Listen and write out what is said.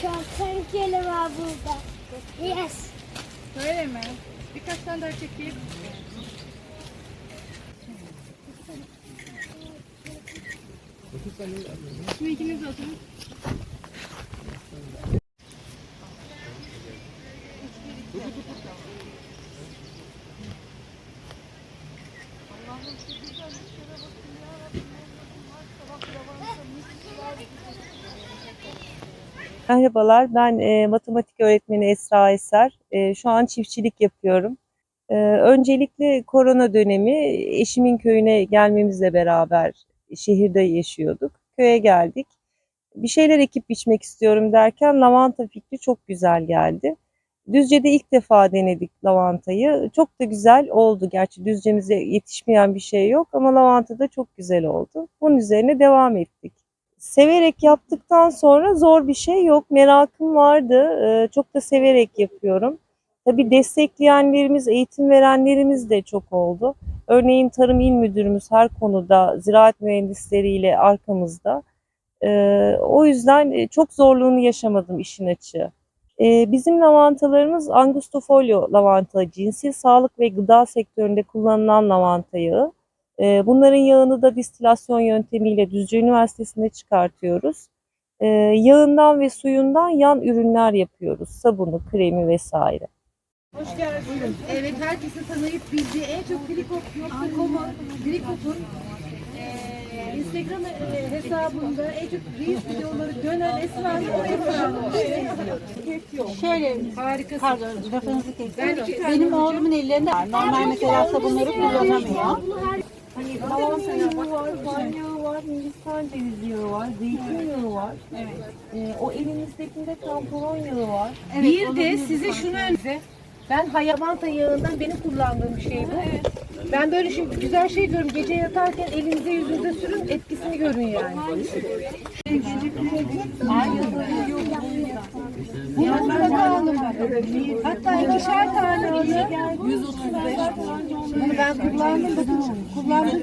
tehlikeli var burada. Yes. Öyle mi? Birkaç tane daha çekeyim. Şimdi ikiniz oturun. Merhabalar, ben e, matematik öğretmeni Esra Eser. E, şu an çiftçilik yapıyorum. E, öncelikle korona dönemi eşimin köyüne gelmemizle beraber şehirde yaşıyorduk. Köye geldik. Bir şeyler ekip biçmek istiyorum derken lavanta fikri çok güzel geldi. Düzce'de ilk defa denedik lavantayı. Çok da güzel oldu. Gerçi Düzce'mize yetişmeyen bir şey yok ama lavanta da çok güzel oldu. Bunun üzerine devam ettik severek yaptıktan sonra zor bir şey yok. Merakım vardı. Ee, çok da severek yapıyorum. Tabii destekleyenlerimiz, eğitim verenlerimiz de çok oldu. Örneğin Tarım İl Müdürümüz her konuda ziraat mühendisleriyle arkamızda. Ee, o yüzden e, çok zorluğunu yaşamadım işin açığı. Ee, bizim lavantalarımız Angustifolio lavanta cinsi, sağlık ve gıda sektöründe kullanılan lavanta yağı. Ee, Bunların yağını da distilasyon yöntemiyle Düzce Üniversitesi'nde çıkartıyoruz. Ee, Yağından ve suyundan yan ürünler yapıyoruz. Sabunu, kremi vesaire. Hoş geldiniz. Evet, herkesin tanıyıp bildiği en çok Grikop.com'u, Grikop'un eee Instagram eee, hesabında en çok Reels videoları dönen Esra'nın o Esra'nın Şöyle Harikasın. pardon lafınızı tane Benim oğlumun ellerinde. Normal mesela sabunları kullanamıyor. Hani lavanta yağı var, ban yağı var, Hindistan cevizi yağı var, zeytin yağı var. Evet. o elimizdekinde kamporon yağı var. bir de size şunu önce ben hayavanta yağından benim kullandığım bir şey bu. Ben böyle şey, güzel şey görüyorum. Gece yatarken elinize yüzünüze sürün etkisini görün yani. Bunu mutlaka alın bak. Hatta ikişer tane alın. 135. Bunu ben kullandım. Kullandım.